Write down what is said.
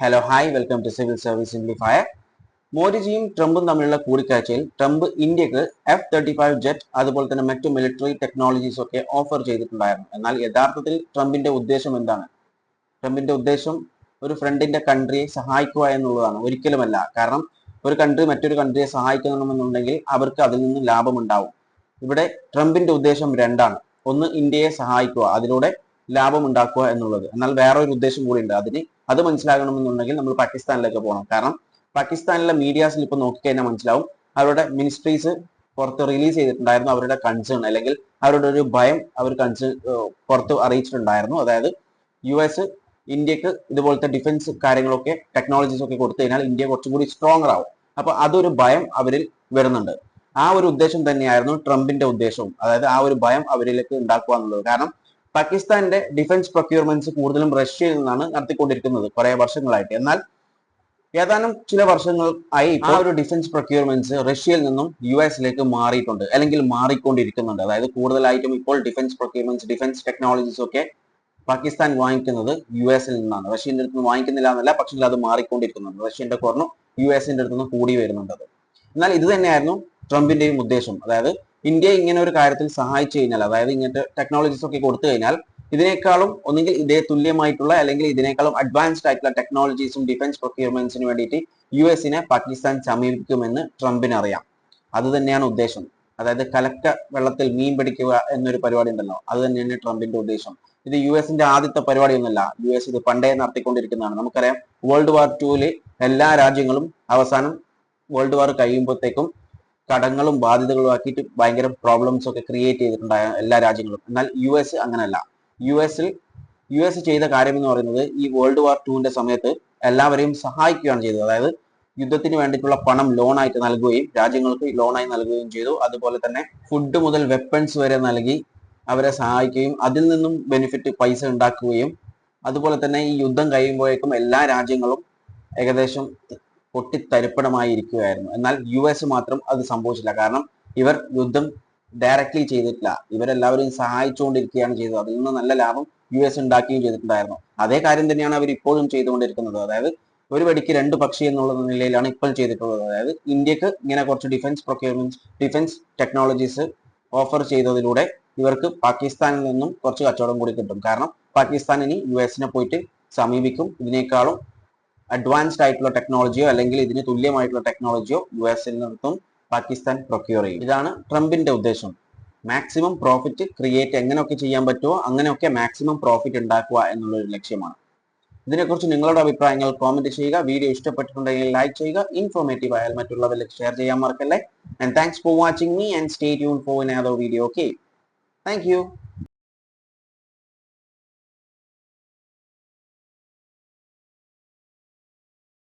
Hello hi welcome to civil service simplifier മോദിജിയും ട്രംപും തമ്മിലുള്ള കൂടിക്കാഴ്ചയിൽ ട്രംപ് ഇന്ത്യയ്ക്ക് എഫ് തേർട്ടി ഫൈവ് ജെറ്റ് അതുപോലെ തന്നെ മറ്റു മിലിറ്ററി ടെക്നോളജീസ് ഒക്കെ ഓഫർ ചെയ്തിട്ടുണ്ടായിരുന്നു. എന്നാൽ യഥാർത്ഥത്തിൽ ട്രംപിന്റെ ഉദ്ദേശം എന്താണ്? ട്രംപിന്റെ ഉദ്ദേശം ഒരു ഫ്രണ്ടിന്റെ കൺട്രിയെ സഹായിക്കുക എന്നുള്ളതാണ്. ഒരിക്കലുമല്ല. കാരണം ഒരു കൺട്രി മറ്റൊരു കൺട്രിയെ സഹായിക്കണമെന്നുണ്ടെങ്കിൽ അവർക്ക് അതിൽ നിന്ന് ലാഭമുണ്ടാവും. ഇവിടെ ട്രംപിന്റെ ഉദ്ദേശം രണ്ടാണ്. ഒന്ന് ഇന്ത്യയെ സഹായിക്കുക. അതിലൂടെ ലാഭം ഉണ്ടാക്കുക എന്നുള്ളത്. എന്നാൽ വേറെ ഒരു ഉദ്ദേശം കൂടി ഉണ്ട് അതിന് അത് മനസ്സിലാകണമെന്നുണ്ടെങ്കിൽ നമ്മൾ പാകിസ്ഥാനിലേക്ക് പോകണം. കാരണം പാകിസ്ഥാനിലെ മീഡിയാസിൽ ഇപ്പൊ നോക്കിക്കഴിഞ്ഞാൽ മനസ്സിലാവും അവരുടെ മിനിസ്ട്രീസ് പുറത്ത് റിലീസ് ചെയ്തിട്ടുണ്ടായിരുന്നു അവരുടെ കൺസേൺ അല്ലെങ്കിൽ അവരുടെ ഒരു ഭയം അവർ കൺസേൺ പുറത്ത് അറിയിച്ചിട്ടുണ്ടായിരുന്നു. അതായത് യു എസ് ഇന്ത്യയ്ക്ക് ഇതുപോലത്തെ ഡിഫൻസ് കാര്യങ്ങളൊക്കെ ടെക്നോളജീസ് ഒക്കെ കൊടുത്തു കഴിഞ്ഞാൽ ഇന്ത്യ കുറച്ചും കൂടി സ്ട്രോങ്ങർ ആവും. അപ്പൊ അതൊരു ഭയം അവരിൽ വരുന്നുണ്ട്. ആ ഒരു ഉദ്ദേശം തന്നെയായിരുന്നു ട്രംപിന്റെ ഉദ്ദേശവും. അതായത് ആ ഒരു ഭയം അവരിലേക്ക് ഉണ്ടാക്കുക എന്നുള്ളത്. കാരണം പാകിസ്ഥാന്റെ ഡിഫൻസ് പ്രൊക്യൂർമെന്റ്സ് കൂടുതലും റഷ്യയിൽ നിന്നാണ് നടത്തിക്കൊണ്ടിരിക്കുന്നത് കുറെ വർഷങ്ങളായിട്ട്. എന്നാൽ ഏതാനും ചില വർഷങ്ങൾ ആയി ആ. ഒരു ഡിഫൻസ് പ്രൊക്യൂർമെന്റ്സ് റഷ്യയിൽ നിന്നും യു എസിലേക്ക് മാറിയിട്ടുണ്ട്. അല്ലെങ്കിൽ മാറിക്കൊണ്ടിരിക്കുന്നുണ്ട്. അതായത് കൂടുതലായിട്ടും ഇപ്പോൾ ഡിഫൻസ് പ്രൊക്യൂർമെന്റ്സ് ഡിഫൻസ് ടെക്നോളജീസ് ഒക്കെ പാകിസ്ഥാൻ വാങ്ങിക്കുന്നത് യു എസിൽ നിന്നാണ്. റഷ്യന്റെ അടുത്ത് നിന്ന് വാങ്ങിക്കുന്നില്ല എന്നല്ല പക്ഷേ അത് മാറിക്കൊണ്ടിരിക്കുന്നുണ്ട്. റഷ്യന്റെ കുറഞ്ഞു യു എസിന്റെ അടുത്ത് നിന്ന് കൂടി വരുന്നുണ്ട് എന്നാൽ ഇത് തന്നെയായിരുന്നു ട്രംപിന്റെയും ഉദ്ദേശം. അതായത് ഇന്ത്യ ഇങ്ങനെ ഒരു കാര്യത്തിൽ സഹായിച്ചു കഴിഞ്ഞാൽ അതായത് ഇങ്ങനത്തെ ടെക്നോളജീസ് ഒക്കെ കൊടുത്തു കഴിഞ്ഞാൽ ഇതിനേക്കാളും ഒന്നുകിൽ ഇതേ തുല്യമായിട്ടുള്ള അല്ലെങ്കിൽ ഇതിനേക്കാളും അഡ്വാൻസ്ഡ് ആയിട്ടുള്ള ടെക്നോളജീസും ഡിഫൻസ് പ്രൊക്യൂർമെന്റ്സിന് വേണ്ടിയിട്ട് യു എസിനെ പാകിസ്ഥാൻ സമീപിക്കുമെന്ന് ട്രംപിന് അറിയാം. അത് തന്നെയാണ് ഉദ്ദേശം. അതായത് കലക്ക വെള്ളത്തിൽ മീൻ പിടിക്കുക എന്നൊരു പരിപാടി ഉണ്ടല്ലോ അത് തന്നെയാണ് ട്രംപിന്റെ ഉദ്ദേശം. ഇത് യു എസിന്റെ ആദ്യത്തെ പരിപാടിയൊന്നുമല്ല യു എസ് ഇത് പണ്ടേ നടത്തിക്കൊണ്ടിരിക്കുന്നതാണ്. നമുക്കറിയാം വേൾഡ് വാർ ടൂവിൽ എല്ലാ രാജ്യങ്ങളും അവസാനം വേൾഡ് വാർ കഴിയുമ്പോഴത്തേക്കും കടങ്ങളും ബാധ്യതകളും ആക്കിയിട്ട് ഭയങ്കര പ്രോബ്ലംസ് ഒക്കെ ക്രിയേറ്റ് ചെയ്തിട്ടുണ്ടായ എല്ലാ രാജ്യങ്ങളും. എന്നാൽ യു എസ് അങ്ങനെയല്ല യു എസിൽ യു എസ് ചെയ്ത കാര്യം എന്ന് പറയുന്നത് ഈ വേൾഡ് വാർ ടുവിന്റെ സമയത്ത് എല്ലാവരെയും സഹായിക്കുകയാണ് ചെയ്തത്. അതായത് യുദ്ധത്തിന് വേണ്ടിയിട്ടുള്ള പണം ലോണായിട്ട് നൽകുകയും രാജ്യങ്ങൾക്ക് ലോണായി നൽകുകയും ചെയ്തു. അതുപോലെ തന്നെ ഫുഡ് മുതൽ വെപ്പൺസ് വരെ നൽകി അവരെ സഹായിക്കുകയും അതിൽ നിന്നും ബെനിഫിറ്റ് പൈസ ഉണ്ടാക്കുകയും അതുപോലെ തന്നെ ഈ യുദ്ധം കഴിയുമ്പോഴേക്കും എല്ലാ രാജ്യങ്ങളും ഏകദേശം പൊട്ടിത്തരിപ്പണമായി ഇരിക്കുകയായിരുന്നു എന്നാൽ യു എസ് മാത്രം അത് സംഭവിച്ചില്ല. കാരണം ഇവർ യുദ്ധം ഡയറക്റ്റ്ലി ചെയ്തിട്ടില്ല. ഇവരെല്ലാവരും സഹായിച്ചുകൊണ്ടിരിക്കുകയാണ് ചെയ്തത്. അതിൽ നിന്ന് നല്ല ലാഭം യു എസ് ഉണ്ടാക്കുകയും ചെയ്തിട്ടുണ്ടായിരുന്നു. അതേ കാര്യം തന്നെയാണ് അവർ ഇപ്പോഴും ചെയ്തുകൊണ്ടിരിക്കുന്നത്. അതായത് ഒരു വടിക്ക് രണ്ട് പക്ഷി എന്നുള്ള നിലയിലാണ് ഇപ്പോൾ ചെയ്തിട്ടുള്ളത്. അതായത് ഇന്ത്യയ്ക്ക് ഇങ്ങനെ കുറച്ച് defence procurement defence technologies offer ചെയ്തതിലൂടെ ഇവർക്ക് പാകിസ്ഥാനിൽ നിന്നും കുറച്ച് കച്ചവടം കൂടി കിട്ടും. കാരണം പാകിസ്ഥാൻ ഇനി യു എസിനെ പോയിട്ട് സമീപിക്കും. ഇതിനേക്കാളും അഡ്വാൻസ്ഡ് ആയിട്ടുള്ള ടെക്നോളജിയോ അല്ലെങ്കിൽ ഇതിന് തുല്യമായിട്ടുള്ള ടെക്നോളജിയോ യു എസിൽ നിന്നും പാകിസ്ഥാൻ പ്രൊക്യൂർ ചെയ്യും. ഇതാണ് ട്രംപിന്റെ ഉദ്ദേശം. മാക്സിമം പ്രോഫിറ്റ് ക്രിയേറ്റ് എങ്ങനെയൊക്കെ ചെയ്യാൻ പറ്റുമോ അങ്ങനെയൊക്കെ മാക്സിമം പ്രോഫിറ്റ് ഉണ്ടാക്കുക എന്നുള്ള ഒരു ലക്ഷ്യമാണ്. ഇതിനെക്കുറിച്ച് നിങ്ങളുടെ അഭിപ്രായങ്ങൾ കോമെന്റ് ചെയ്യുക. വീഡിയോ ഇഷ്ടപ്പെട്ടിട്ടുണ്ടെങ്കിൽ ലൈക്ക് ചെയ്യുക. ഇൻഫോർമേറ്റീവ് ആയാൽ മറ്റുള്ളവരിലേക്ക് ഷെയർ ചെയ്യാൻ മറക്കല്ലേ. And thanks for watching me and stay tune for in another video okay thank you